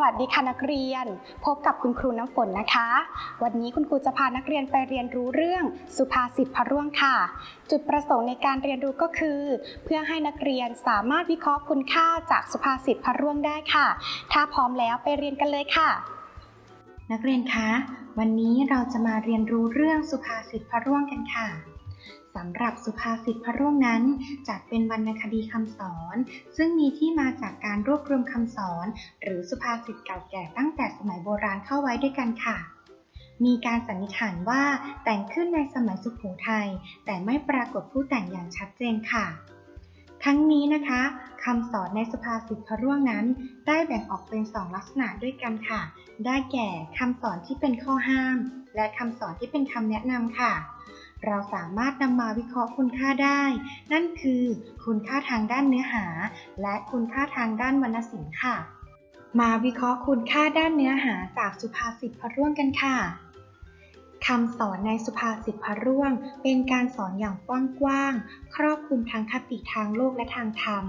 วัสดีค่ะนักเรียน พบกับคุณครูน้ำฝนนะคะ วันนี้คุณครูจะพานักเรียนไปเรียนรู้เรื่องสุภาษิตพระร่วงค่ะ จุดประสงค์ในการเรียนรู้ก็คือ เพื่อให้นักเรียนสามารถวิเคราะห์คุณค่าจากสุภาษิตพระร่วงได้ค่ะ ถ้าพร้อมแล้วไปเรียนกันเลยค่ะ นักเรียนคะ วันนี้เราจะมาเรียนรู้เรื่องสุภาษิตพระร่วงกันค่ะ สำหรับสุภาษิตพระร่วงนั้นจัดเป็นวรรณคดีคำสอน ซึ่งมีที่มาจากการรวบรวมคำสอน หรือสุภาษิตเก่าแก่ตั้งแต่สมัยโบราณเข้าไว้ด้วยกันค่ะ มีการสันนิษฐานว่าแต่งขึ้นในสมัยสุโขทัยแต่ไม่ปรากฏผู้แต่งอย่างชัดเจนค่ะ ทั้งนี้นะคะคำสอนในสุภาษิตพระร่วงนั้น ได้แบ่งออกเป็นสองลักษณะด้วยกันค่ะ ได้แก่คำสอนที่เป็นข้อห้าม และคำสอนที่เป็นคำแนะนำค่ะ เราสามารถนำมาวิเคราะห์คุณค่าได้ นั่นคือ คุณค่าทางด้านเนื้อหา และคุณค่าทางด้านวรรณศิลป์ค่ะ มาวิเคราะห์คุณค่าด้านเนื้อหาจากสุภาษิตพระร่วงกันค่ะ คำสอนในสุภาษิตพระร่วง เป็นการสอนอย่างกว้างๆ ครอบคลุมทั้งคติทางโลกและทางธรรม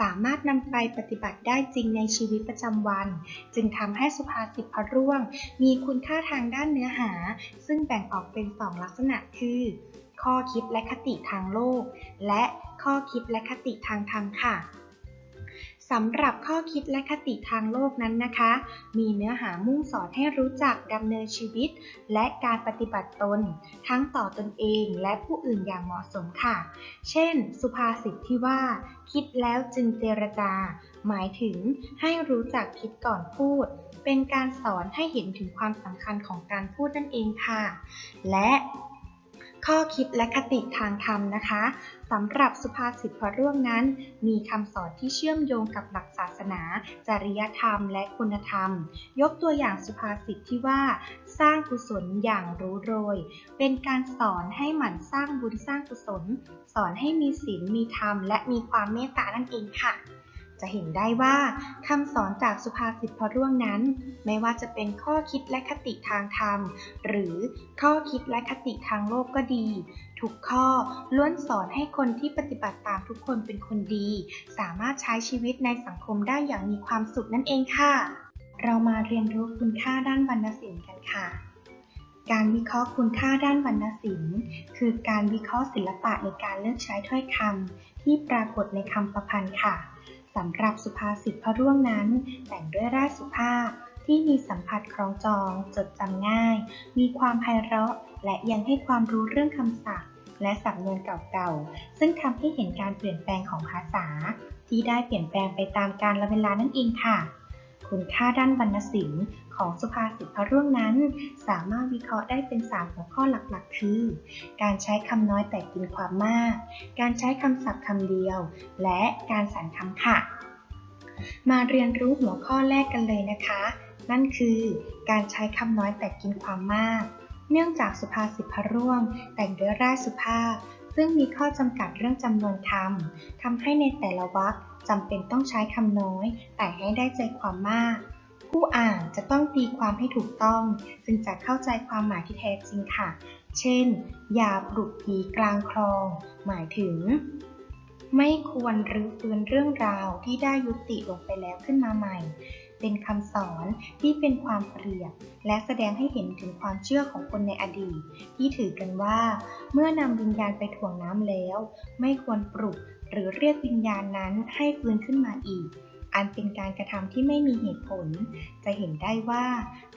สามารถนำไปปฏิบัติได้จริงในชีวิตประจำวัน จึงทำให้สุภาษิตพระร่วง มีคุณค่าทางด้านเนื้อหา ซึ่งแบ่งออกเป็นสองลักษณะคือ ข้อคิดและคติทางโลก และข้อคิดและคติทางธรรมค่ะ สำหรับข้อคิดและคติทางโลกนั้นนะคะ มีเนื้อหามุ่งสอนให้รู้จักดำเนินชีวิต และการปฏิบัติตน ทั้งต่อตนเองและผู้อื่นอย่างเหมาะสมค่ะ เช่น สุภาษิตที่ว่า คิดแล้วจึงเจรจา หมายถึงให้รู้จักคิดก่อนพูด เป็นการสอนให้เห็นถึงความสำคัญของการพูดนั่นเองค่ะ และ ข้อคิดและคติทางธรรมนะคะสำหรับสุภาษิตพระร่วงนั้น มีคำสอนที่เชื่อมโยงกับหลักศาสนา จริยธรรมและคุณธรรม ยกตัวอย่างสุภาษิตที่ว่า สร้างกุศลอย่างรู้โรย เป็นการสอนให้หมั่นสร้างบุญสร้างกุศล สอนให้มีศีลมีธรรม และมีความเมตตานั่นเองค่ะ จะเห็นได้ว่าคำสอนจากสุภาษิตพระร่วงนั้น ไม่ว่าจะเป็นข้อคิดและคติทางธรรม หรือข้อคิดและคติทางโลกก็ดี ทุกข้อล้วนสอนให้คนที่ปฏิบัติตามทุกคนเป็นคนดี สามารถใช้ชีวิตในสังคมได้อย่างมีความสุขนั่นเองค่ะ เรามาเรียนรู้คุณค่าด้านวรรณศิลป์กันค่ะการวิเคราะห์คุณค่าด้านวรรณศิลป์ คือการวิเคราะห์ศิลปะในการเลือกใช้ถ้อยคำที่ปรากฏในคำประพันธ์ค่ะ สำหรับสุภาษิตพระร่วงนั้น แต่งด้วยราชสุภาพที่มีสัมผัสคล้องจอง จดจำง่าย มีความไพเราะ และยังให้ความรู้เรื่องคำศัพท์ และสำนวนเก่าๆ ซึ่งทำให้เห็นการเปลี่ยนแปลงของภาษา ที่ได้เปลี่ยนแปลงไปตามกาลเวลานั่นเองค่ะ คุณค่าด้านวรรณศิลป์ของสุภาษิตพระร่วงนั้น สามารถวิเคราะห์ได้เป็น 3 หัวข้อหลักๆ คือ การใช้คำน้อยแต่กินความมาก การใช้คำศัพท์คำเดียว และการสรรคำค่ะ มาเรียนรู้หัวข้อแรกกันเลยนะคะ นั่นคือ การใช้คำน้อยแต่กินความมาก เนื่องจากสุภาษิตพระร่วงแต่งด้วยราชสุภาพซึ่งมีข้อจำกัดเรื่องจำนวนคำทำให้ในแต่ละวรรค จำเป็นต้องใช้คำน้อย แต่ให้ได้ใจความมาก ผู้อ่านจะต้องตีความให้ถูกต้อง จึงจะเข้าใจความหมายที่แท้จริงค่ะ เช่น อย่าปลุกผีกลางคลอง หมายถึง ไม่ควรรื้อฟื้นเรื่องราวที่ได้ยุติลงไปแล้วขึ้นมาใหม่เป็นคำสอนที่เป็นความเปรียบ และแสดงให้เห็นถึงความเชื่อของคนในอดีต ที่ถือกันว่า เมื่อนำวิญญาณไปถ่วงน้ำแล้ว ไม่ควรปลุก หรือเรียกวิญญาณนั้นให้ฟื้นขึ้นมาอีก อันเป็นการกระทำที่ไม่มีเหตุผล จะเห็นได้ว่า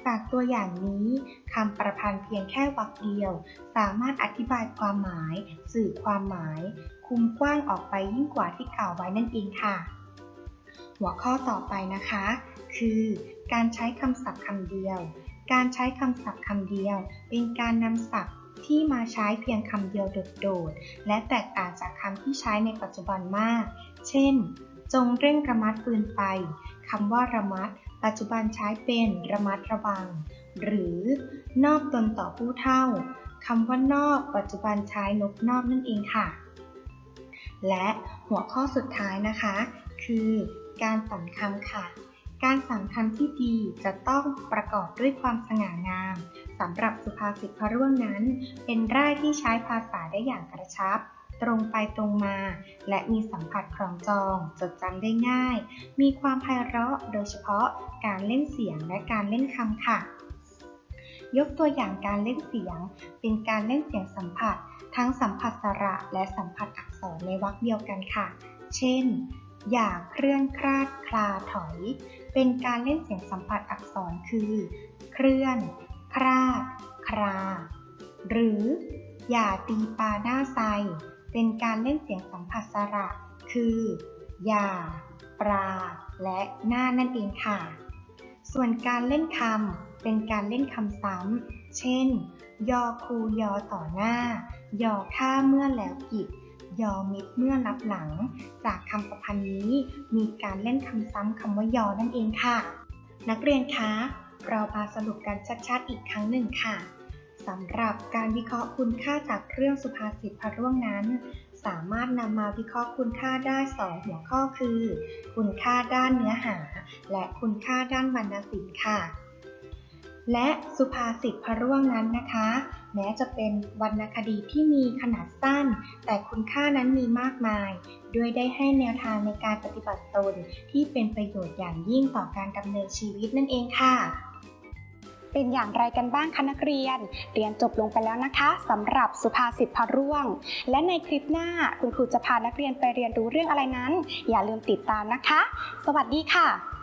จากตัวอย่างนี้คำประพันธ์เพียงแค่วรรคเดียว สามารถอธิบายความหมาย สื่อความหมาย คุมกว้างออกไปยิ่งกว่าที่กล่าวไว้นั่นเองค่ะ หัวข้อต่อไปนะคะ คือ การใช้คำศัพท์คำเดียว การใช้คำศัพท์คำเดียว เป็นการนำศัพท์ ที่มาใช้เพียงคำเดียวโดดๆ และแตกต่างจากคำที่ใช้ในปัจจุบันมาก เช่น จงเร่งระมัดปืนไป คำว่าระมัด ปัจจุบันใช้เป็นระมัดระวัง หรือนอบตนต่อผู้เฒ่า คำว่านอบปัจจุบันใช้นกนอบนั่นเองค่ะ และหัวข้อสุดท้ายนะคะ คือการสรรคำค่ะ การสรรคำที่ดีจะต้องประกอบด้วยความสง่างามสำหรับสุภาษิตพระร่วงนั้น เป็นร่ายที่ใช้ภาษาได้อย่างกระชับ ตรงไปตรงมา และมีสัมผัสคล้องจอง จดจำได้ง่าย มีความไพเราะโดยเฉพาะการเล่นเสียงและการเล่นคำค่ะ ยกตัวอย่างการเล่นเสียง เป็นการเล่นเสียงสัมผัส ทั้งสัมผัสสระและสัมผัสอักษรในวรรคเดียวกันค่ะ เช่น อย่าเคลื่อนคลาดคลาถอย เป็นการเล่นเสียงสัมผัสอักษรคือ เคลื่อน คลาด คลา หรือ อย่าตีปลาหน้าไซ เป็นการเล่นเสียงสัมผัสสระ คือ อย่า ปลา และหน้านั่นเองค่ะ ส่วนการเล่นคำเป็นการเล่นคำซ้ำ เช่น ยอคูยอต่อหน้า ยอค่าเมื่อแล้วกิจ ยอมิดเมื่อรับหลัง จากคำประพันธ์นี้ มีการเล่นคำซ้ำคำว่ายอนั่นเองค่ะ นักเรียนคะ เรามาสรุปกันชัดๆอีกครั้งหนึ่งค่ะสำหรับการวิเคราะห์คุณค่าจากเรื่องสุภาษิตพระร่วงนั้น สามารถนำมาวิเคราะห์คุณค่าได้สองหัวข้อคือ คุณค่าด้านเนื้อหา และคุณค่าด้านวรรณศิลป์ค่ะ และสุภาษิตพระร่วงนั้นนะคะ แม้จะเป็นวรรณคดีที่มีขนาดสั้น แต่คุณค่านั้นมีมากมาย ด้วยได้ให้แนวทางในการปฏิบัติตนที่เป็นประโยชน์อย่างยิ่งต่อการดำเนินชีวิตนั่นเองค่ะ เป็นอย่างไรกันบ้างคะนักเรียน เรียนจบลงไปแล้วนะคะสำหรับสุภาษิตพระร่วง และในคลิปหน้าคุณครูจะพานักเรียนไปเรียนรู้เรื่องอะไรนั้น อย่าลืมติดตามนะคะ สวัสดีค่ะ